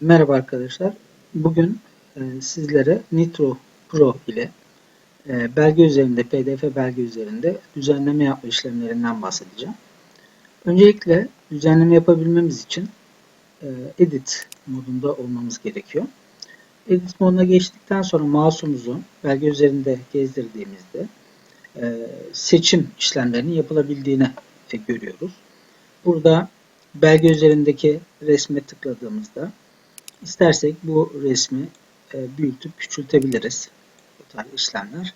Merhaba arkadaşlar. Bugün e, sizlere Nitro Pro ile e, belge üzerinde, PDF belge üzerinde düzenleme yapma işlemlerinden bahsedeceğim. Öncelikle düzenleme yapabilmemiz için e, Edit modunda olmamız gerekiyor. Edit moduna geçtikten sonra mouse'umuzu belge üzerinde gezdirdiğimizde seçim işlemlerinin yapılabildiğini görüyoruz. Burada belge üzerindeki resme tıkladığımızda istersek bu resmi e, büyütüp küçültebiliriz. Bu tarz işlemler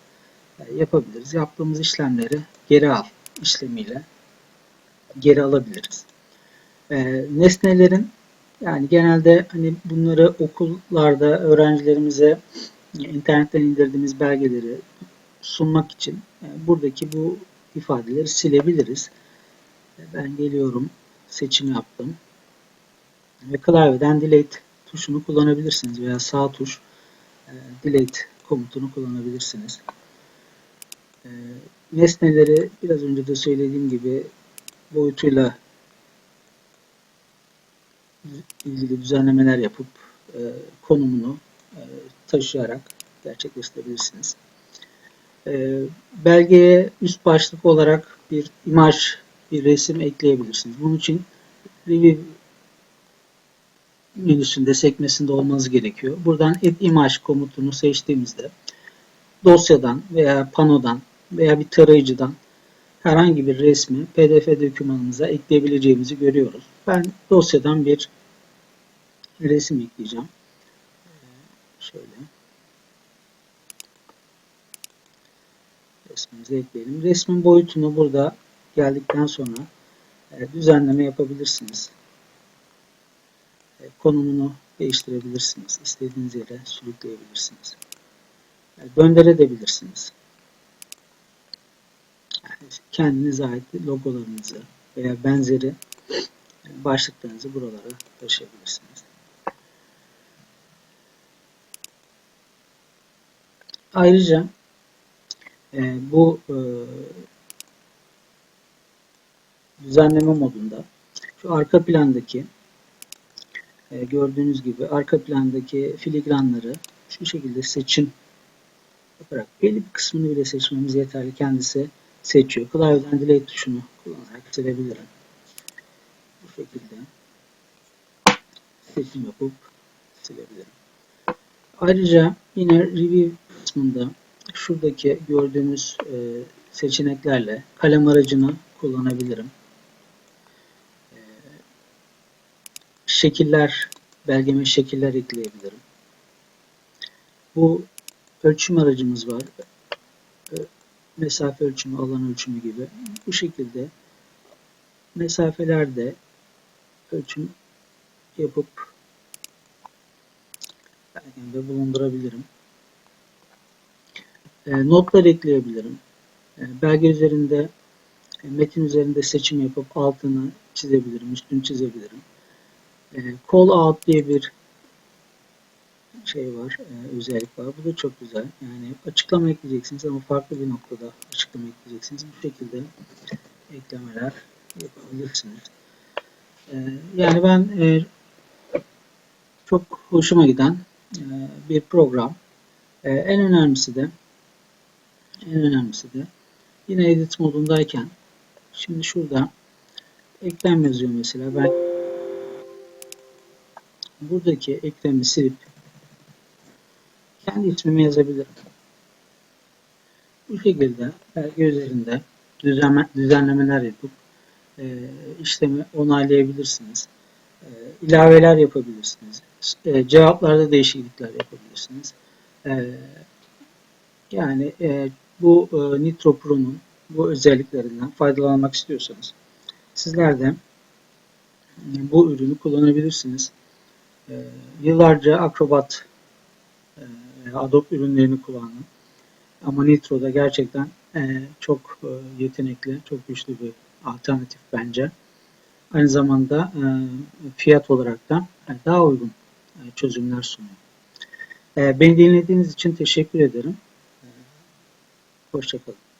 e, yapabiliriz. Yaptığımız işlemleri geri al işlemiyle geri alabiliriz. E, nesnelerin yani genelde hani bunları okullarda öğrencilerimize internetten indirdiğimiz belgeleri sunmak için buradaki bu ifadeleri silebiliriz. Ben geliyorum, seçim yaptım ve klavyeden delete tuşunu kullanabilirsiniz veya sağ tuş delete komutunu kullanabilirsiniz. Nesneleri biraz önce de söylediğim gibi boyutuyla ilgili düzenlemeler yapıp konumunu taşıyarak gerçekleştirebilirsiniz. Belgeye üst başlık olarak bir imaj, bir resim ekleyebilirsiniz. Bunun için Review menüsünde, sekmesinde olmanız gerekiyor. Buradan Add Image komutunu seçtiğimizde dosyadan veya panodan veya bir tarayıcıdan herhangi bir resmi PDF dokümanımıza ekleyebileceğimizi görüyoruz. Ben dosyadan bir resim ekleyeceğim. Şöyle. Resmimizi ekleyelim. Resmin boyutunu burada geldikten sonra düzenleme yapabilirsiniz. Konumunu değiştirebilirsiniz. İstediğiniz yere sürükleyebilirsiniz. Gönderebilirsiniz. Yani kendinize ait logolarınızı veya benzeri başlıklarınızı buralara taşıyabilirsiniz. Ayrıca e, bu e, düzenleme modunda şu arka plandaki e, gördüğünüz gibi arka plandaki filigranları şu şekilde seçim yaparak belli bir kısmını bile seçmemiz yeterli. Kendisi seçiyor. Klavyeden delete tuşunu kullanarak silebilirim. Bu şekilde seçim yapıp silebilirim. Ayrıca yine review kısmında şuradaki gördüğünüz e, seçeneklerle kalem aracını kullanabilirim. Şekiller, belgeme şekiller ekleyebilirim. Bu ölçüm aracımız var. E, mesafe ölçümü, alan ölçümü gibi. Bu şekilde mesafelerde ölçüm yapıp belgemde bulundurabilirim. E, notlar ekleyebilirim. E, belge üzerinde, e, metin üzerinde seçim yapıp altını çizebilirim, üstünü çizebilirim. E, call out diye bir şey var, e, özellik var. Bu da çok güzel. Yani açıklama ekleyeceksiniz ama farklı bir noktada açıklama ekleyeceksiniz. Bu şekilde eklemeler yapabilirsiniz. E, yani ben e, çok hoşuma giden e, bir program. E, en önemlisi de en önemlisi de yine edit modundayken şimdi şurada eklem yazıyor mesela ben buradaki eklemi silip kendi ismimi yazabilirim. Bu şekilde belge üzerinde düzenle, düzenlemeler yapıp e, işlemi onaylayabilirsiniz. E, ilaveler yapabilirsiniz. E, cevaplarda değişiklikler yapabilirsiniz. Yani bu e, Nitro Pro'nun bu özelliklerinden faydalanmak istiyorsanız sizler de bu ürünü kullanabilirsiniz. E, yıllarca Acrobat e, Adobe ürünlerini kullandım. Ama Nitro'da gerçekten e, çok e, yetenekli, çok güçlü bir alternatif bence. Aynı zamanda e, fiyat olarak da e, daha uygun e, çözümler sunuyor. E, beni dinlediğiniz için teşekkür ederim. E, Hoşçakalın.